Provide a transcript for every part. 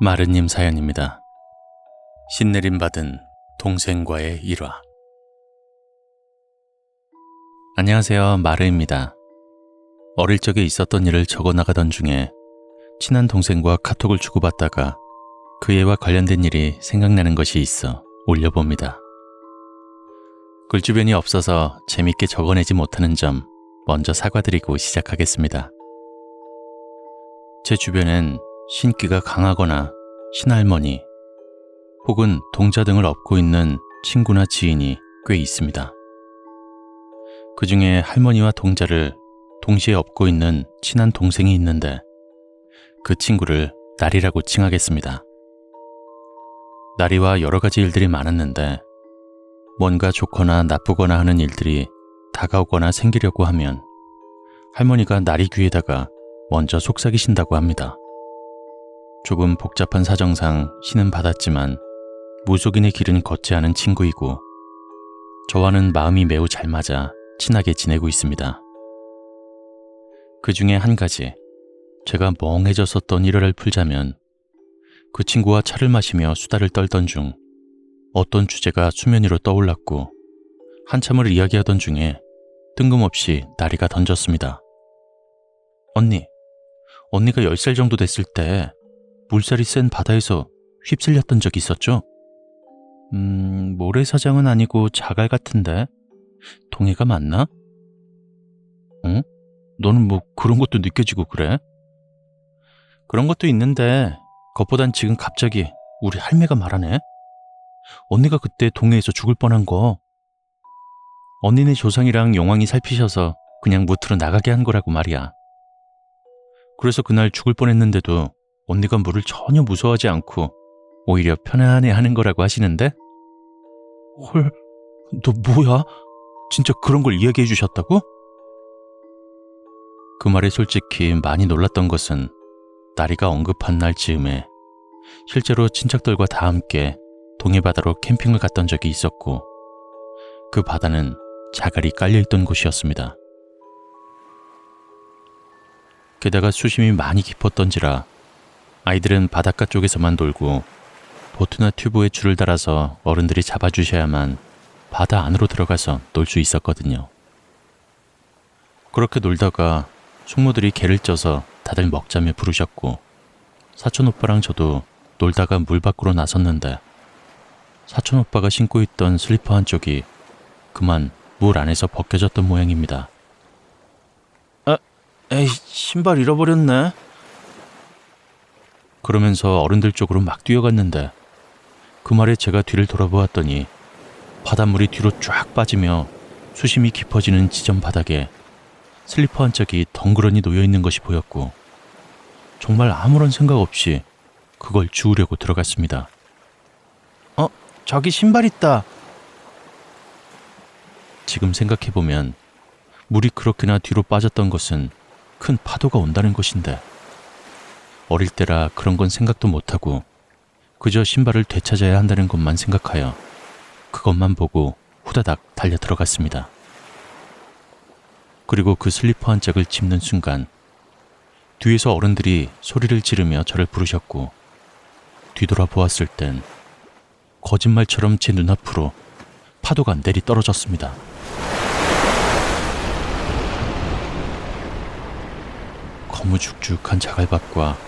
마르님 사연입니다. 신내림 받은 동생과의 일화. 안녕하세요. 마르입니다. 어릴 적에 있었던 일을 적어 나가던 중에 친한 동생과 카톡을 주고받다가 그 애와 관련된 일이 생각나는 것이 있어 올려봅니다. 글주변이 없어서 재밌게 적어내지 못하는 점 먼저 사과드리고 시작하겠습니다. 제 주변엔 신기가 강하거나 신할머니 혹은 동자 등을 업고 있는 친구나 지인이 꽤 있습니다. 그 중에 할머니와 동자를 동시에 업고 있는 친한 동생이 있는데 그 친구를 나리라고 칭하겠습니다. 나리와 여러 가지 일들이 많았는데 뭔가 좋거나 나쁘거나 하는 일들이 다가오거나 생기려고 하면 할머니가 나리 귀에다가 먼저 속삭이신다고 합니다. 조금 복잡한 사정상 신은 받았지만 무속인의 길은 걷지 않은 친구이고 저와는 마음이 매우 잘 맞아 친하게 지내고 있습니다. 그 중에 한 가지 제가 멍해졌었던 일화를 풀자면 그 친구와 차를 마시며 수다를 떨던 중 어떤 주제가 수면 위로 떠올랐고 한참을 이야기하던 중에 뜬금없이 나리가 던졌습니다. 언니, 언니가 10살 정도 됐을 때 물살이 센 바다에서 휩쓸렸던 적이 있었죠? 음, 모래사장은 아니고 자갈 같은데 동해가 맞나? 응? 너는 뭐 그런 것도 느껴지고 그래? 그런 것도 있는데 그것보단 지금 갑자기 우리 할매가 말하네. 언니가 그때 동해에서 죽을 뻔한 거. 언니네 조상이랑 용왕이 살피셔서 그냥 무트로 나가게 한 거라고 말이야. 그래서 그날 죽을 뻔했는데도 언니가 물을 전혀 무서워하지 않고 오히려 편안해 하는 거라고 하시는데? 헐, 너 뭐야? 진짜 그런 걸 이야기해 주셨다고? 그 말에 솔직히 많이 놀랐던 것은 나리가 언급한 날 즈음에 실제로 친척들과 다 함께 동해바다로 캠핑을 갔던 적이 있었고 그 바다는 자갈이 깔려있던 곳이었습니다. 게다가 수심이 많이 깊었던지라 아이들은 바닷가 쪽에서만 놀고 보트나 튜브에 줄을 달아서 어른들이 잡아주셔야만 바다 안으로 들어가서 놀 수 있었거든요. 그렇게 놀다가 숙모들이 개를 쪄서 다들 먹자며 부르셨고 사촌 오빠랑 저도 놀다가 물 밖으로 나섰는데 사촌 오빠가 신고 있던 슬리퍼 한쪽이 그만 물 안에서 벗겨졌던 모양입니다. 아, 에이, 신발 잃어버렸네. 그러면서 어른들 쪽으로 막 뛰어갔는데 그 말에 제가 뒤를 돌아보았더니 바닷물이 뒤로 쫙 빠지며 수심이 깊어지는 지점 바닥에 슬리퍼 한 짝이 덩그러니 놓여 있는 것이 보였고 정말 아무런 생각 없이 그걸 주우려고 들어갔습니다. 어, 저기 신발 있다. 지금 생각해보면 물이 그렇게나 뒤로 빠졌던 것은 큰 파도가 온다는 것인데 어릴 때라 그런 건 생각도 못하고 그저 신발을 되찾아야 한다는 것만 생각하여 그것만 보고 후다닥 달려 들어갔습니다. 그리고 그 슬리퍼 한 짝을 짚는 순간 뒤에서 어른들이 소리를 지르며 저를 부르셨고 뒤돌아 보았을 땐 거짓말처럼 제 눈앞으로 파도가 내리 떨어졌습니다. 거무죽죽한 자갈밭과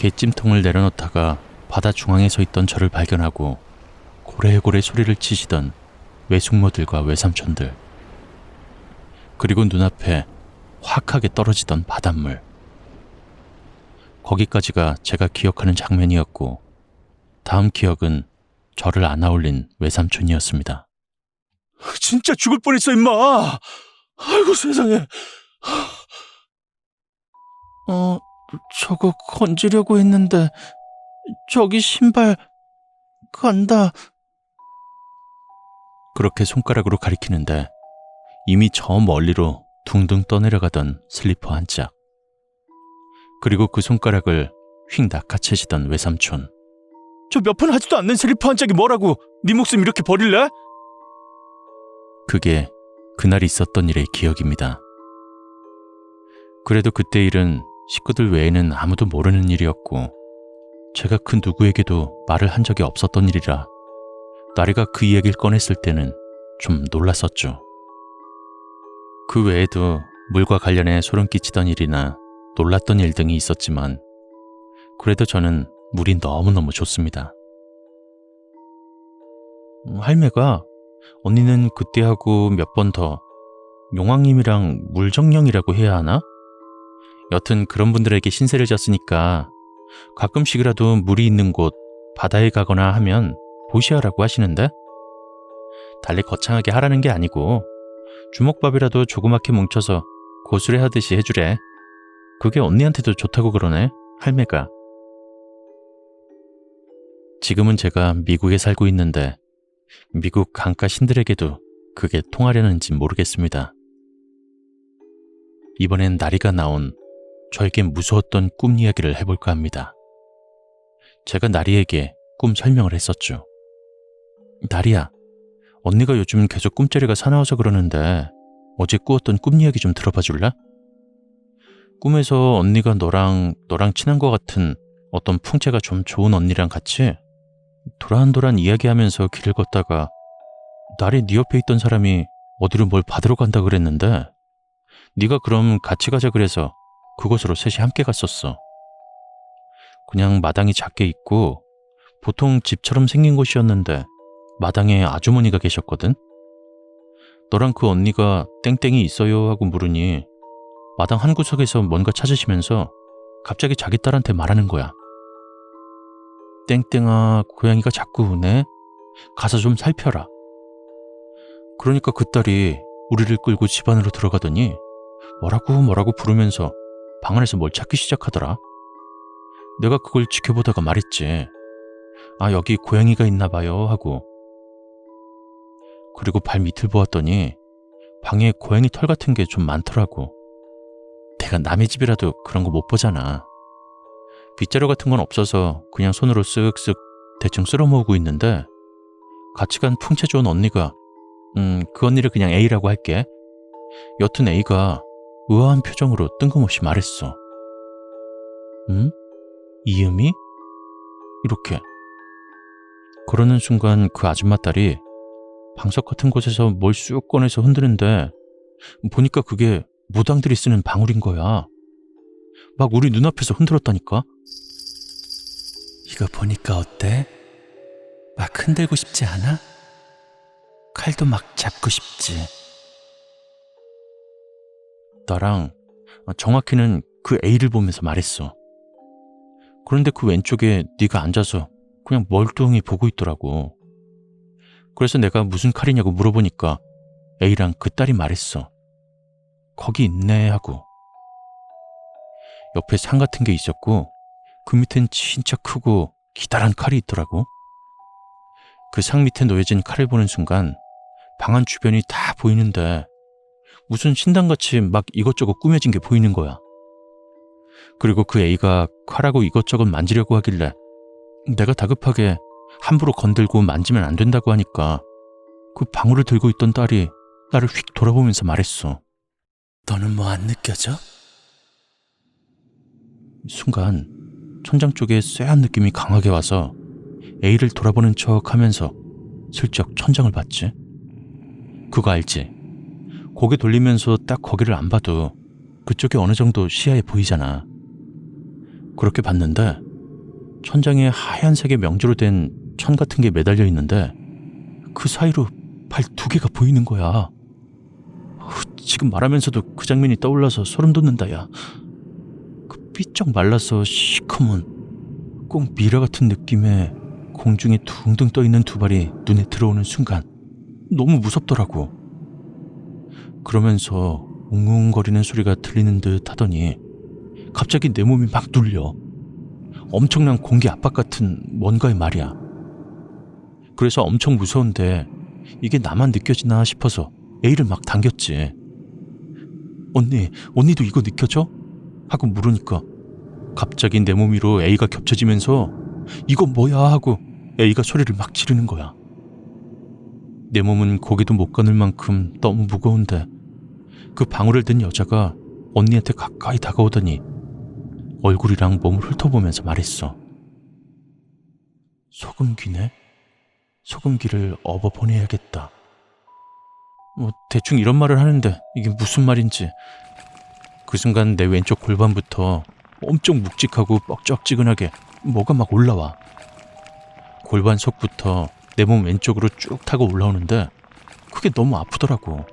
개찜통을 내려놓다가 바다 중앙에 서 있던 저를 발견하고 고래고래 소리를 치시던 외숙모들과 외삼촌들 그리고 눈앞에 확하게 떨어지던 바닷물 거기까지가 제가 기억하는 장면이었고 다음 기억은 저를 안아올린 외삼촌이었습니다. 진짜 죽을 뻔했어, 임마! 아이고, 세상에. 어, 저거 건지려고 했는데 저기 신발 간다. 그렇게 손가락으로 가리키는데 이미 저 멀리로 둥둥 떠내려가던 슬리퍼 한 짝. 그리고 그 손가락을 휙 낚아채시던 외삼촌. 저몇푼 하지도 않는 슬리퍼 한 짝이 뭐라고? 네 목숨 이렇게 버릴래? 그게 그날 있었던 일의 기억입니다. 그래도 그때 일은 식구들 외에는 아무도 모르는 일이었고 제가 그 누구에게도 말을 한 적이 없었던 일이라 나리가 그 이야기를 꺼냈을 때는 좀 놀랐었죠. 그 외에도 물과 관련해 소름 끼치던 일이나 놀랐던 일 등이 있었지만 그래도 저는 물이 너무너무 좋습니다. 음, 할매가 언니는 그때하고 몇 번 더 용왕님이랑 물정령이라고 해야 하나? 여튼 그런 분들에게 신세를 졌으니까 가끔씩이라도 물이 있는 곳 바다에 가거나 하면 보시하라고 하시는데 달리 거창하게 하라는 게 아니고 주먹밥이라도 조그맣게 뭉쳐서 고수레 하듯이 해주래. 그게 언니한테도 좋다고 그러네, 할매가. 지금은 제가 미국에 살고 있는데 미국 강가 신들에게도 그게 통하려는지 모르겠습니다. 이번엔 나리가 나온 저에게 무서웠던 꿈 이야기를 해볼까 합니다. 제가 나리에게 꿈 설명을 했었죠. 나리야, 언니가 요즘 계속 꿈자리가 사나워서 그러는데 어제 꾸었던 꿈 이야기 좀 들어봐 줄래? 꿈에서 언니가 너랑 너랑 친한 것 같은 어떤 풍채가 좀 좋은 언니랑 같이 도란도란 이야기하면서 길을 걷다가 날이 네 옆에 있던 사람이 어디로 뭘 받으러 간다 그랬는데 네가 그럼 같이 가자 그래서 그곳으로 셋이 함께 갔었어. 그냥 마당이 작게 있고 보통 집처럼 생긴 곳이었는데 마당에 아주머니가 계셨거든. 너랑 그 언니가 땡땡이 있어요 하고 물으니 마당 한 구석에서 뭔가 찾으시면서 갑자기 자기 딸한테 말하는 거야. 땡땡아, 고양이가 자꾸 우네. 가서 좀 살펴라. 그러니까 그 딸이 우리를 끌고 집 안으로 들어가더니 뭐라고 뭐라고 부르면서 방 안에서 뭘 찾기 시작하더라. 내가 그걸 지켜보다가 말했지. 아, 여기 고양이가 있나 봐요 하고. 그리고 발 밑을 보았더니 방에 고양이 털 같은 게 좀 많더라고. 내가 남의 집이라도 그런 거 못 보잖아. 빗자루 같은 건 없어서 그냥 손으로 쓱쓱 대충 쓸어 모으고 있는데 같이 간 풍채 좋은 언니가 음, 그 언니를 그냥 A라고 할게. 여튼 A가 의아한 표정으로 뜬금없이 말했어. 응? 이음이? 이렇게. 그러는 순간 그 아줌마 딸이 방석 같은 곳에서 뭘 쑥 꺼내서 흔드는데 보니까 그게 무당들이 쓰는 방울인 거야. 막 우리 눈앞에서 흔들었다니까. 이거 보니까 어때? 막 흔들고 싶지 않아? 칼도 막 잡고 싶지. 나랑 정확히는 그 A를 보면서 말했어. 그런데 그 왼쪽에 네가 앉아서 그냥 멀뚱히 보고 있더라고. 그래서 내가 무슨 칼이냐고 물어보니까 A랑 그 딸이 말했어. 거기 있네 하고. 옆에 상 같은 게 있었고 그 밑엔 진짜 크고 기다란 칼이 있더라고. 그 상 밑에 놓여진 칼을 보는 순간 방 안 주변이 다 보이는데 무슨 신당같이 막 이것저것 꾸며진 게 보이는 거야. 그리고 그 A가 칼하고 이것저것 만지려고 하길래 내가 다급하게 함부로 건들고 만지면 안 된다고 하니까 그 방울을 들고 있던 딸이 나를 휙 돌아보면서 말했어. 너는 뭐 안 느껴져? 순간 천장 쪽에 쎄한 느낌이 강하게 와서 A를 돌아보는 척 하면서 슬쩍 천장을 봤지. 그거 알지? 고개 돌리면서 딱 거기를 안 봐도 그쪽이 어느 정도 시야에 보이잖아. 그렇게 봤는데 천장에 하얀색의 명주로 된 천 같은 게 매달려 있는데 그 사이로 발 두 개가 보이는 거야. 후, 지금 말하면서도 그 장면이 떠올라서 소름 돋는다, 야. 그 삐쩍 말라서 시커먼 꼭 미라 같은 느낌의 공중에 둥둥 떠 있는 두 발이 눈에 들어오는 순간 너무 무섭더라고. 그러면서 웅웅거리는 소리가 들리는 듯 하더니 갑자기 내 몸이 막 눌려. 엄청난 공기 압박 같은 뭔가의 말이야. 그래서 엄청 무서운데 이게 나만 느껴지나 싶어서 A를 막 당겼지. 언니, 언니도 이거 느껴져? 하고 물으니까 갑자기 내 몸 위로 A가 겹쳐지면서 이거 뭐야 하고 A가 소리를 막 지르는 거야. 내 몸은 고개도 못 가눌 만큼 너무 무거운데 그 방울을 든 여자가 언니한테 가까이 다가오더니 얼굴이랑 몸을 훑어보면서 말했어. 소금기네? 소금기를 업어 보내야겠다. 뭐 대충 이런 말을 하는데 이게 무슨 말인지 그 순간 내 왼쪽 골반부터 엄청 묵직하고 뻑적지근하게 뭐가 막 올라와. 골반 속부터 내 몸 왼쪽으로 쭉 타고 올라오는데 그게 너무 아프더라고.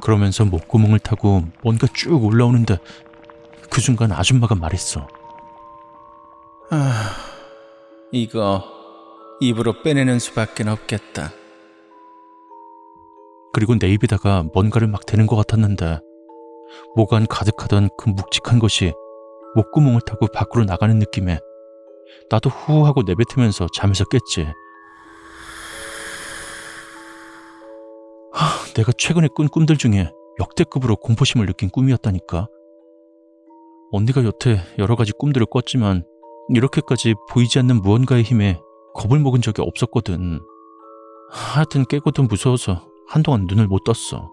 그러면서 목구멍을 타고 뭔가 쭉 올라오는데 그 순간 아줌마가 말했어. 아, 이거 입으로 빼내는 수밖에 없겠다. 그리고 내 입에다가 뭔가를 막 대는 것 같았는데 목 안 가득하던 그 묵직한 것이 목구멍을 타고 밖으로 나가는 느낌에 나도 후 하고 내뱉으면서 잠에서 깼지. 내가 최근에 꾼 꿈들 중에 역대급으로 공포심을 느낀 꿈이었다니까. 언니가 여태 여러 가지 꿈들을 꿨지만 이렇게까지 보이지 않는 무언가의 힘에 겁을 먹은 적이 없었거든. 하여튼 깨고도 무서워서 한동안 눈을 못 떴어.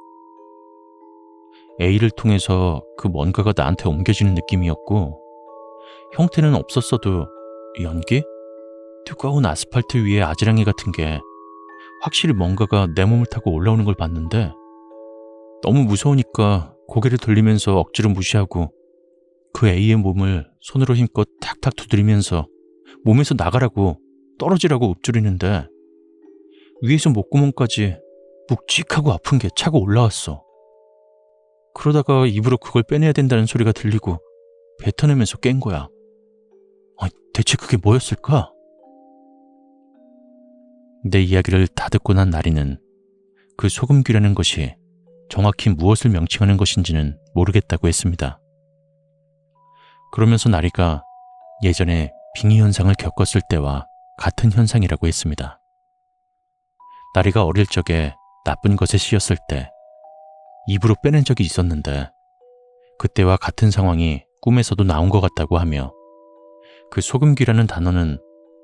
A를 통해서 그 뭔가가 나한테 옮겨지는 느낌이었고, 형태는 없었어도 연기? 뜨거운 아스팔트 위에 아지랑이 같은 게 확실히 뭔가가 내 몸을 타고 올라오는 걸 봤는데, 너무 무서우니까 고개를 돌리면서 억지로 무시하고 그 A의 몸을 손으로 힘껏 탁탁 두드리면서 몸에서 나가라고 떨어지라고 읊조리는데 위에서 목구멍까지 묵직하고 아픈 게 차고 올라왔어. 그러다가 입으로 그걸 빼내야 된다는 소리가 들리고 뱉어내면서 깬 거야. 아, 대체 그게 뭐였을까? 내 이야기를 다 듣고 난 나리는 그 소금귀라는 것이 정확히 무엇을 명칭하는 것인지는 모르겠다고 했습니다. 그러면서 나리가 예전에 빙의 현상을 겪었을 때와 같은 현상이라고 했습니다. 나리가 어릴 적에 나쁜 것에 씌였을 때 입으로 빼낸 적이 있었는데 그때와 같은 상황이 꿈에서도 나온 것 같다고 하며 그 소금귀라는 단어는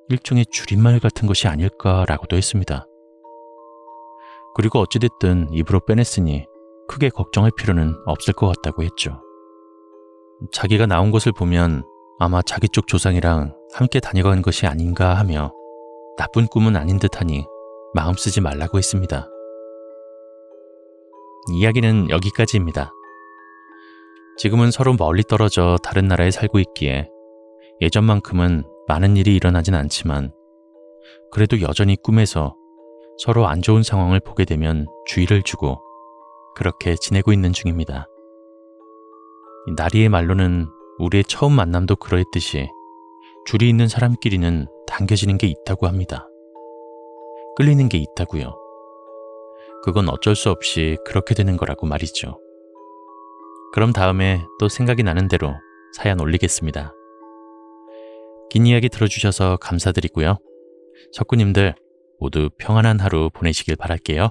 일종의 줄임말 같은 것이 아닐까라고도 했습니다. 그리고 어찌됐든 입으로 빼냈으니 크게 걱정할 필요는 없을 것 같다고 했죠. 자기가 나온 것을 보면 아마 자기 쪽 조상이랑 함께 다녀간 것이 아닌가 하며 나쁜 꿈은 아닌 듯하니 마음 쓰지 말라고 했습니다. 이야기는 여기까지입니다. 지금은 서로 멀리 떨어져 다른 나라에 살고 있기에 예전만큼은 많은 일이 일어나진 않지만 그래도 여전히 꿈에서 서로 안 좋은 상황을 보게 되면 주의를 주고 그렇게 지내고 있는 중입니다. 나리의 말로는 우리의 처음 만남도 그러했듯이 줄이 있는 사람끼리는 당겨지는 게 있다고 합니다. 끌리는 게 있다고요. 그건 어쩔 수 없이 그렇게 되는 거라고 말이죠. 그럼 다음에 또 생각이 나는 대로 사연 올리겠습니다. 긴 이야기 들어주셔서 감사드리고요. 석구님들 모두 평안한 하루 보내시길 바랄게요.